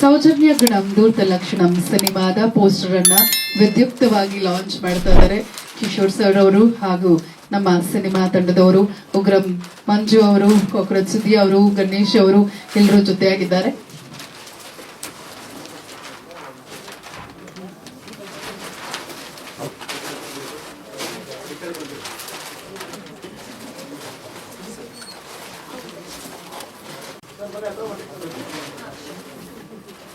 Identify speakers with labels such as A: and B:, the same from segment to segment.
A: ಸೌಜನ್ಯ ಗಣಂ ದೂರ್ತ ಲಕ್ಷಣಂ ಸಿನಿಮಾದ ಪೋಸ್ಟರ್ ಅನ್ನ ವಿದ್ಯುಕ್ತವಾಗಿ ಲಾಂಚ್ ಮಾಡ್ತಾ ಇದ್ದಾರೆ ಕಿಶೋರ್ ಸರ್ ಅವರು ಹಾಗೂ ನಮ್ಮ ಸಿನಿಮಾ ತಂಡದವರು ಉಗ್ರಂ ಮಂಜು ಅವರು ಕೊಕ್ರ ಸುದ್ದಿ ಅವರು, ಗಣೇಶ್ ಅವರು ಎಲ್ಲರೂ ಜೊತೆಯಾಗಿದ್ದಾರೆ.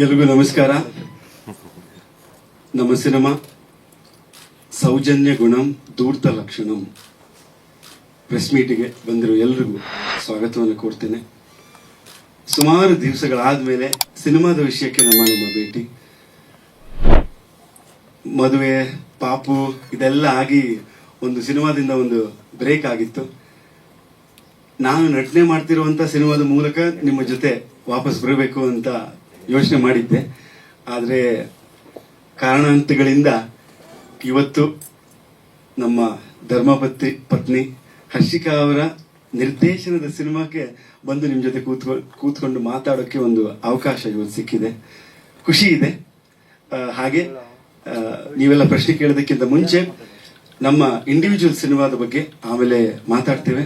B: ಎಲ್ರಿಗೂ ನಮಸ್ಕಾರ. ನಮ್ಮ ಸಿನಿಮಾ ಸೌಜನ್ಯ ಗುಣಂ ದೂರ್ತ ಲಕ್ಷಣಂ. ಪ್ರೆಸ್ ಮೀಟಿಗೆ ಬಂದಿರೋ ಎಲ್ರಿಗೂ ಸ್ವಾಗತವನ್ನು ಕೊಡ್ತೇನೆ ಸುಮಾರು ದಿವಸಗಳಾದ್ಮೇಲೆ ಸಿನಿಮಾದ ವಿಷಯಕ್ಕೆ ನಮ್ಮ ನಿಮ್ಮ ಭೇಟಿ. ಮದುವೆ, ಪಾಪು, ಇದೆಲ್ಲ ಆಗಿ ಒಂದು ಸಿನಿಮಾದಿಂದ ಒಂದು ಬ್ರೇಕ್ ಆಗಿತ್ತು. ನಾನು ನಟನೆ ಮಾಡ್ತಿರುವಂತ ಸಿನಿಮಾದ ಮೂಲಕ ನಿಮ್ಮ ಜೊತೆ ವಾಪಸ್ ಬರಬೇಕು ಅಂತ ಯೋಚನೆ ಮಾಡಿದ್ದೆ. ಆದರೆ ಕಾರಣಾಂತಗಳಿಂದ ಇವತ್ತು ನಮ್ಮ ಧರ್ಮಪತಿ ಪತ್ನಿ ಹರ್ಷಿಕಾ ಅವರ ನಿರ್ದೇಶನದ ಸಿನಿಮಾಕ್ಕೆ ಬಂದು ನಿಮ್ಮ ಜೊತೆ ಕೂತ್ಕೊ, ಕೂತ್ಕೊಂಡು ಮಾತಾಡೋಕ್ಕೆ ಒಂದು ಅವಕಾಶ ಇವತ್ತು ಸಿಕ್ಕಿದೆ. ಖುಷಿ ಇದೆ. ಹಾಗೆ ನೀವೆಲ್ಲ ಪ್ರಶ್ನೆ ಕೇಳೋದಕ್ಕಿಂತ ಮುಂಚೆ ನಮ್ಮ ಇಂಡಿವಿಜುವಲ್ ಸಿನಿಮಾದ ಬಗ್ಗೆ ಆಮೇಲೆ ಮಾತಾಡ್ತೇವೆ.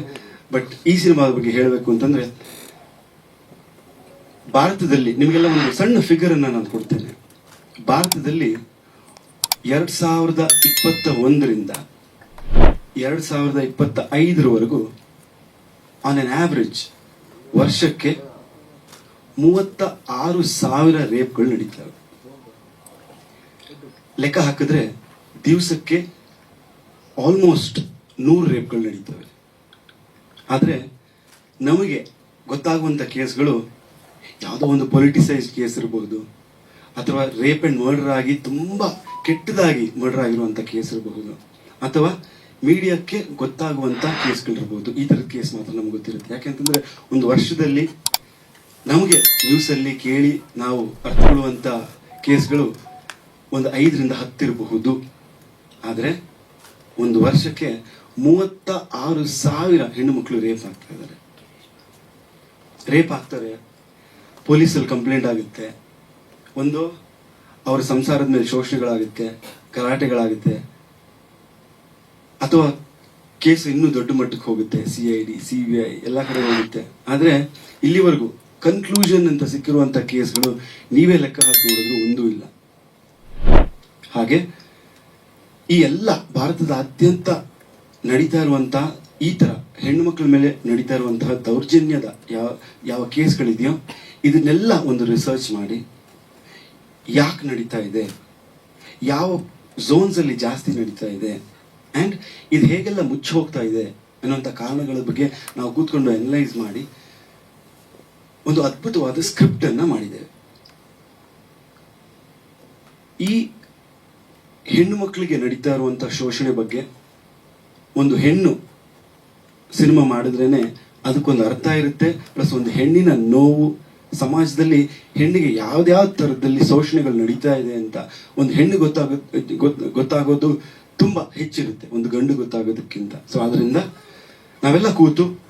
B: ಬಟ್ ಈ ಸಿನಿಮಾದ ಬಗ್ಗೆ ಹೇಳಬೇಕು ಅಂತಂದ್ರೆ ಭಾರತದಲ್ಲಿ ನಿಮಗೆಲ್ಲ ಒಂದು ಸಣ್ಣ ಫಿಗರ್ ಅನ್ನು ನಾನು ಕೊಡ್ತೇನೆ. ಭಾರತದಲ್ಲಿ ಎರಡ್ ಸಾವಿರದ ಇಪ್ಪತ್ತ ಒಂದರಿಂದ ಎರಡ್ ಸಾವಿರದ ಇಪ್ಪತ್ತ ಐದರವರೆಗೂ ಆನ್ ಎನ್ ಆವ್ರೇಜ್ ವರ್ಷಕ್ಕೆ ಮೂವತ್ತ ಆರು ಸಾವಿರ ರೇಪ್ಗಳು ನಡೀತಾವೆ. ಲೆಕ್ಕ ಹಾಕಿದ್ರೆ ದಿವಸಕ್ಕೆ ಆಲ್ಮೋಸ್ಟ್ ನೂರು ರೇಪ್ಗಳು ನಡೀತವೆ. ಆದರೆ ನಮಗೆ ಗೊತ್ತಾಗುವಂಥ ಕೇಸ್ಗಳು ಯಾವುದೋ ಒಂದು ಪೊಲಿಟಿಸೈಸ್ ಕೇಸ್ ಇರಬಹುದು ಅಥವಾ ರೇಪ್ ಅಂಡ್ ಮರ್ಡರ್ ಆಗಿ ತುಂಬಾ ಕೆಟ್ಟದಾಗಿ ಮರ್ಡರ್ ಆಗಿರುವಂಥ ಕೇಸ್ ಇರಬಹುದು ಅಥವಾ ಮೀಡಿಯಾಕ್ಕೆ ಗೊತ್ತಾಗುವಂಥ ಕೇಸ್ಗಳಿರ್ಬೋದು. ಈ ಥರದ ಕೇಸ್ ಮಾತ್ರ ನಮ್ಗೆ ಗೊತ್ತಿರುತ್ತೆ. ಯಾಕೆಂತಂದ್ರೆ ಒಂದು ವರ್ಷದಲ್ಲಿ ನಮಗೆ ನ್ಯೂಸಲ್ಲಿ ಕೇಳಿ ನಾವು ಅರ್ಥಕೊಳ್ಳುವಂಥ ಕೇಸ್ಗಳು ಒಂದು ಐದರಿಂದ ಹತ್ತಿರಬಹುದು ಆದರೆ ಒಂದು ವರ್ಷಕ್ಕೆ ಮೂವತ್ತ ಆರು ಸಾವಿರ ಹೆಣ್ಣು ಮಕ್ಕಳು ರೇಪ್ ಆಗ್ತಾ ಇದ್ದಾರೆ. ರೇಪ್ ಆಗ್ತಾರೆ. ಪೊಲೀಸಲ್ಲಿ ಕಂಪ್ಲೇಂಟ್ ಆಗುತ್ತೆ. ಒಂದು, ಅವರ ಸಂಸಾರದ ಮೇಲೆ ಶೋಷಣೆಗಳಾಗುತ್ತೆ, ಕರಾಟೆಗಳಾಗುತ್ತೆ, ಅಥವಾ ಕೇಸ್ ಇನ್ನೂ ದೊಡ್ಡ ಮಟ್ಟಕ್ಕೆ ಹೋಗುತ್ತೆ C I D C B I ಎಲ್ಲ ಕಡೆ ಹೋಗುತ್ತೆ. ಆದರೆ ಇಲ್ಲಿವರೆಗೂ ಕನ್ಕ್ಲೂಷನ್ ಅಂತ ಸಿಕ್ಕಿರುವಂಥ ಕೇಸ್ಗಳು ನೀವೇ ಲೆಕ್ಕ ಹಾಕಿ ನೋಡಿದ್ರು ಒಂದೂ ಇಲ್ಲ. ಹಾಗೆ ಈ ಎಲ್ಲ ಭಾರತದ ಅತ್ಯಂತ ನಡೀತಾ ಇರುವಂತಹ ಈ ತರ ಹೆಣ್ಣು ಮಕ್ಕಳ ಮೇಲೆ ನಡೀತಾ ಇರುವಂತಹ ದೌರ್ಜನ್ಯದ ಯಾವ ಯಾವ ಕೇಸ್ಗಳಿದೆಯೋ, ಇದನ್ನೆಲ್ಲ ಒಂದು ರಿಸರ್ಚ್ ಮಾಡಿ, ಯಾಕೆ ನಡೀತಾ ಇದೆ, ಯಾವ ಝೋನ್ಸ್ ಅಲ್ಲಿ ಜಾಸ್ತಿ ನಡೀತಾ ಇದೆ ಅಂಡ್ ಇದು ಹೇಗೆಲ್ಲ ಮುಚ್ಚಿ ಹೋಗ್ತಾ ಇದೆ ಅನ್ನೋಂಥ ಕಾರಣಗಳ ಬಗ್ಗೆ ನಾವು ಕೂತ್ಕೊಂಡು ಅನಲೈಸ್ ಮಾಡಿ, ಒಂದು ಅದ್ಭುತವಾದ ಸ್ಕ್ರಿಪ್ಟ್ ಅನ್ನ ಮಾಡಿದ್ದೇವೆ. ಈ ಹೆಣ್ಣು ಮಕ್ಕಳಿಗೆ ನಡೀತಾ ಇರುವಂತ ಶೋಷಣೆ ಬಗ್ಗೆ ಒಂದು ಹೆಣ್ಣು ಸಿನಿಮಾ ಮಾಡಿದ್ರೇನೆ ಅದಕ್ಕೊಂದು ಅರ್ಥ ಇರುತ್ತೆ, ಪ್ಲಸ್ ಒಂದು ಹೆಣ್ಣಿನ ನೋವು ಸಮಾಜದಲ್ಲಿ ಹೆಣ್ಣಿಗೆ ಯಾವ್ದ್ಯಾವ್ದು ಥರದಲ್ಲಿ ಶೋಷಣೆಗಳು ನಡೀತಾ ಇದೆ ಅಂತ ಒಂದು ಹೆಣ್ಣು ಗೊತ್ತಾಗೋ, ಗೊತ್- ಗೊತ್ತಾಗೋದು ತುಂಬಾ ಹೆಚ್ಚಿರುತ್ತೆ, ಒಂದು ಗಂಡು ಗೊತ್ತಾಗೋದಕ್ಕಿಂತ. ಸೊ ಅದರಿಂದ ನಾವೆಲ್ಲ ಕೂತು